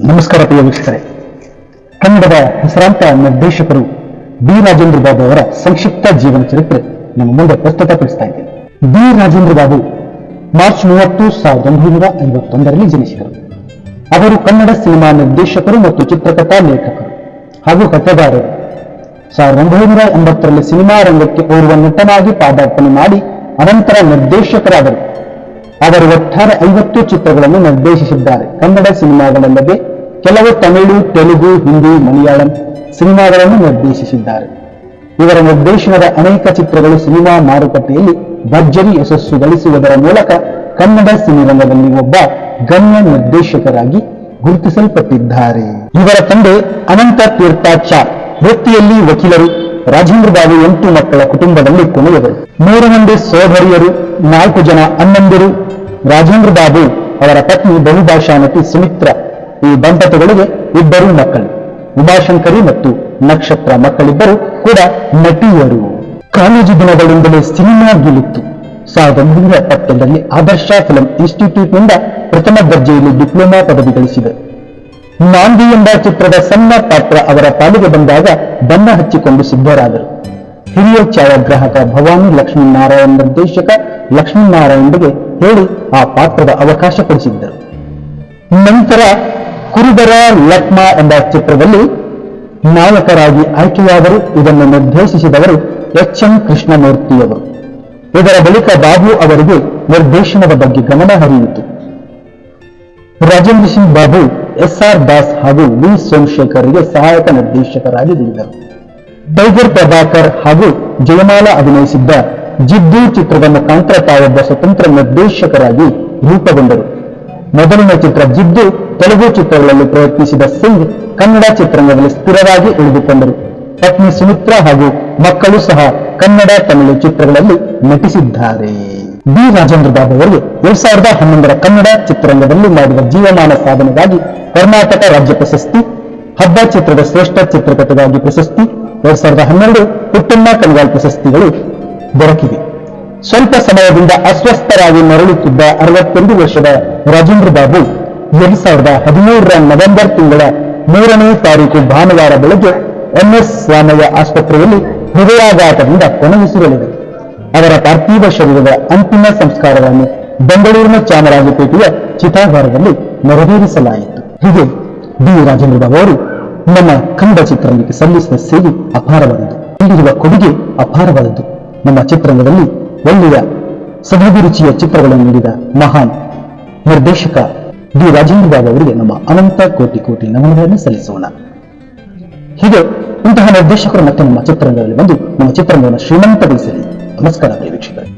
ನಮಸ್ಕಾರ ಪ್ರಿಯ ವೀಕ್ಷಕರೇ. ಕನ್ನಡದ ಹೆಸರಾಂತ ನಿರ್ದೇಶಕರು ಬಿ. ರಾಜೇಂದ್ರ ಬಾಬು ಅವರ ಸಂಕ್ಷಿಪ್ತ ಜೀವನ ಚರಿತ್ರೆ ನಮ್ಮ ಮುಂದೆ ಪ್ರಸ್ತುತಪಡಿಸ್ತಾ ಇದ್ದೇನೆ. ಬಿ. ರಾಜೇಂದ್ರ ಬಾಬು ಮಾರ್ಚ್ ಮೂವತ್ತು ಸಾವಿರದ ಒಂಬೈನೂರ ಐವತ್ತೊಂದರಲ್ಲಿ ಜನಿಸಿದರು. ಅವರು ಕನ್ನಡ ಸಿನಿಮಾ ನಿರ್ದೇಶಕರು ಮತ್ತು ಚಿತ್ರಕಥಾ ಲೇಖಕರು ಹಾಗೂ ಕಥೆಗಾರರು. ಸಾವಿರದ ಒಂಬೈನೂರ ಎಂಬತ್ತರಲ್ಲಿ ಸಿನಿಮಾ ರಂಗಕ್ಕೆ ಓರ್ವ ನಟನಾಗಿ ಪಾದಾರ್ಪಣೆ ಮಾಡಿ ಅನಂತರ ನಿರ್ದೇಶಕರಾದರು. ಅವರು ಒಟ್ಟಾರೆ ಐವತ್ತು ಚಿತ್ರಗಳನ್ನು ನಿರ್ದೇಶಿಸಿದ್ದಾರೆ. ಕನ್ನಡ ಸಿನಿಮಾಗಳಲ್ಲದೆ ಕೆಲವು ತಮಿಳು, ತೆಲುಗು, ಹಿಂದಿ, ಮಲಯಾಳಂ ಸಿನಿಮಾಗಳನ್ನು ನಿರ್ದೇಶಿಸಿದ್ದಾರೆ. ಇವರ ನಿರ್ದೇಶನದ ಅನೇಕ ಚಿತ್ರಗಳು ಸಿನಿಮಾ ಮಾರುಕಟ್ಟೆಯಲ್ಲಿ ಭರ್ಜರಿ ಯಶಸ್ಸು ಗಳಿಸುವುದರ ಮೂಲಕ ಕನ್ನಡ ಸಿನಿರಂಗದಲ್ಲಿ ಒಬ್ಬ ಗಣ್ಯ ನಿರ್ದೇಶಕರಾಗಿ ಗುರುತಿಸಲ್ಪಟ್ಟಿದ್ದಾರೆ. ಇವರ ತಂದೆ ಅನಂತ ತೀರ್ಥಾಚಾರ್, ವೃತ್ತಿಯಲ್ಲಿ ವಕೀಲರು ರಾಜೇಂದ್ರ ಬಾಬು ಎಂಟು ಮಕ್ಕಳ ಕುಟುಂಬದಲ್ಲಿ ಕೊನೆಯವರು ಮೂರು ಮಂದಿ ಸೋದರಿಯರು, ನಾಲ್ಕು ಜನ ಅಣ್ಣಂದಿರು. ರಾಜೇಂದ್ರ ಬಾಬು ಅವರ ಪತ್ನಿ ಬಹುಭಾಷಾ ನಟಿ ಸುಮಿತ್ರ. ಈ ದಂಪತಿಗಳಿಗೆ ಇಬ್ಬರು ಮಕ್ಕಳು. ಉಮಾಶಂಕರಿ ಮತ್ತು ನಕ್ಷತ್ರ ಮಕ್ಕಳಿಬ್ಬರು ಕೂಡ ನಟಿಯರು. ಕಾಲೇಜು ದಿನಗಳಿಂದಲೇ ಸಿನಿಮಾ ಗೆಲ್ಲಿತ್ತು. ಸಾವಿರದ ಒಂಬೈನೂರ ಎಪ್ಪತ್ತೊಂದರಲ್ಲಿ ಆದರ್ಶ ಫಿಲಂ ಇನ್ಸ್ಟಿಟ್ಯೂಟ್ನಿಂದ ಪ್ರಥಮ ದರ್ಜೆಯಲ್ಲಿ ಡಿಪ್ಲೊಮಾ ಪದವಿ ಗಳಿಸಿದರು ನಾಂದಿ ಎಂಬ ಚಿತ್ರದ ಸಣ್ಣ ಪಾತ್ರ ಅವರ ಪಾಲಿಗೆ ಬಂದಾಗ ಬಣ್ಣ ಹಚ್ಚಿಕೊಂಡು ಸಿದ್ಧರಾದರು. ಹಿರಿಯ ಛಾಯಾಗ್ರಾಹಕ ಭವಾನಿ ಲಕ್ಷ್ಮೀನಾರಾಯಣ್ ನಿರ್ದೇಶಕ ಲಕ್ಷ್ಮೀನಾರಾಯಣಗೆ ಹೇಳಿ ಆ ಪಾತ್ರದ ಅವಕಾಶ ಕೊಡಿಸಿದ್ದರು. ನಂತರ ಕುರುಬರ ಲಕ್ಮ ಎಂಬ ಚಿತ್ರದಲ್ಲಿ ನಾಯಕರಾಗಿ ಆಯ್ಕೆಯಾದರು. ಇದನ್ನು ನಿರ್ದೇಶಿಸಿದವರು ಎಚ್ ಎಂ ಕೃಷ್ಣಮೂರ್ತಿಯವರು. ಇದರ ಬಳಿಕ ಬಾಬು ಅವರಿಗೆ ನಿರ್ದೇಶನದ ಬಗ್ಗೆ ಗಮನ ಹರಿಯಿತು. ರಾಜೇಂದ್ರ ಸಿಂಗ್ ಬಾಬು ಎಸ್ ಆರ್ ದಾಸ್ ಹಾಗೂ ವಿ ಸೋಮಶೇಖರ್ಗೆ ಸಹಾಯಕ ನಿರ್ದೇಶಕರಾಗಿ ದುಡಿದರು. ಟೈಗರ್ ಪ್ರಭಾಕರ್ ಹಾಗೂ ಜಯಮಾಲ ಅಭಿನಯಿಸಿದ್ದ ಜಿದ್ದು ಚಿತ್ರದ ಮುಖಾಂತರ ತಾವೊಬ್ಬ ಸ್ವತಂತ್ರ ನಿರ್ದೇಶಕರಾಗಿ ರೂಪುಗೊಂಡರು. ಮೊದಲಿನ ಚಿತ್ರ ಜಿದ್ದು, ತೆಲುಗು ಚಿತ್ರಗಳಲ್ಲಿ ಪ್ರಯತ್ನಿಸಿದ ಸಿಂಗ್ ಕನ್ನಡ ಚಿತ್ರರಂಗದಲ್ಲಿ ಸ್ಥಿರವಾಗಿ ಉಳಿದುಕೊಂಡರು. ಪತ್ನಿ ಸುಮಿತ್ರಾ ಹಾಗೂ ಮಕ್ಕಳು ಸಹ ಕನ್ನಡ, ತಮಿಳು ಚಿತ್ರಗಳಲ್ಲಿ ನಟಿಸಿದ್ದಾರೆ. ಬಿ. ರಾಜೇಂದ್ರ ಬಾಬು ಅವರಿಗೆ ಎರಡ್ ಸಾವಿರದ ಹನ್ನೊಂದರ ಕನ್ನಡ ಚಿತ್ರರಂಗದಲ್ಲಿ ಮಾಡಿದ ಜೀವಮಾನ ಸಾಧನೆಗಾಗಿ ಕರ್ನಾಟಕ ರಾಜ್ಯ ಪ್ರಶಸ್ತಿ, ಹಬ್ಬ ಚಿತ್ರದ ಶ್ರೇಷ್ಠ ಚಿತ್ರಕಥೆಗಾಗಿ ಪ್ರಶಸ್ತಿ, ಎರಡ್ ಸಾವಿರದ ಹನ್ನೆರಡು ಪುಟ್ಟಣ್ಣ ಕಣಗಾಲ್ ಪ್ರಶಸ್ತಿಗಳು ದೊರಕಿವೆ. ಸ್ವಲ್ಪ ಸಮಯದಿಂದ ಅಸ್ವಸ್ಥರಾಗಿ ಮರಳುತ್ತಿದ್ದ ಅರವತ್ತೊಂದು ವರ್ಷದ ರಾಜೇಂದ್ರ ಬಾಬು ಎರಡ್ ಸಾವಿರದ ಹದಿಮೂರರ ನವೆಂಬರ್ ತಿಂಗಳ ಮೂರನೇ ತಾರೀಕು ಭಾನುವಾರ ಬೆಳಗ್ಗೆ ಎಂಎಸ್ ಸ್ವಾಮಯ್ಯ ಆಸ್ಪತ್ರೆಯಲ್ಲಿ ಹೃದಯಾಘಾತದಿಂದ ಕೊನೆಯುಸಿರೆಳೆದರು. ಅವರ ಪಾರ್ಥಿವ ಶರೀರದ ಅಂತಿಮ ಸಂಸ್ಕಾರವನ್ನು ಬೆಂಗಳೂರಿನ ಚಾಮರಾಜಪೇಟೆಯ ಚಿತಾಗಾರದಲ್ಲಿ ನೆರವೇರಿಸಲಾಯಿತು. ಹೀಗೆ ಡಿ. ರಾಜೇಂದ್ರ ಬಾಬು ಅವರು ನಮ್ಮ ಕಂಬ ಚಿತ್ರರಂಗಕ್ಕೆ ಸಲ್ಲಿಸಿದ ಸೇವೆ ಅಪಾರವಾದದ್ದು. ಇಲ್ಲಿರುವ ಕೊಡುಗೆ ಅಪಾರವಾದದ್ದು. ನಮ್ಮ ಚಿತ್ರರಂಗದಲ್ಲಿ ಒಳ್ಳೆಯ ಸದಾಭಿರುಚಿಯ ಚಿತ್ರಗಳನ್ನು ನೀಡಿದ ಮಹಾನ್ ನಿರ್ದೇಶಕ ಡಿ. ರಾಜೇಂದ್ರ ಬಾಬು ಅವರಿಗೆ ನಮ್ಮ ಅನಂತ ಕೋಟಿ ಕೋಟಿ ನಮನಗಳನ್ನು ಸಲ್ಲಿಸೋಣ. ಹೀಗೆ ಇಂತಹ ನಿರ್ದೇಶಕರು ಮತ್ತೆ ನಮ್ಮ ಚಿತ್ರರಂಗದಲ್ಲಿ ಬಂದು ನಮ್ಮ ಚಿತ್ರರಂಗವನ್ನು ಶ್ರೀಮಂತಗೊಳಿಸಲಿ. ನಮಸ್ಕಾರ ಪ್ರಿಯ ವೀಕ್ಷಕರೇ.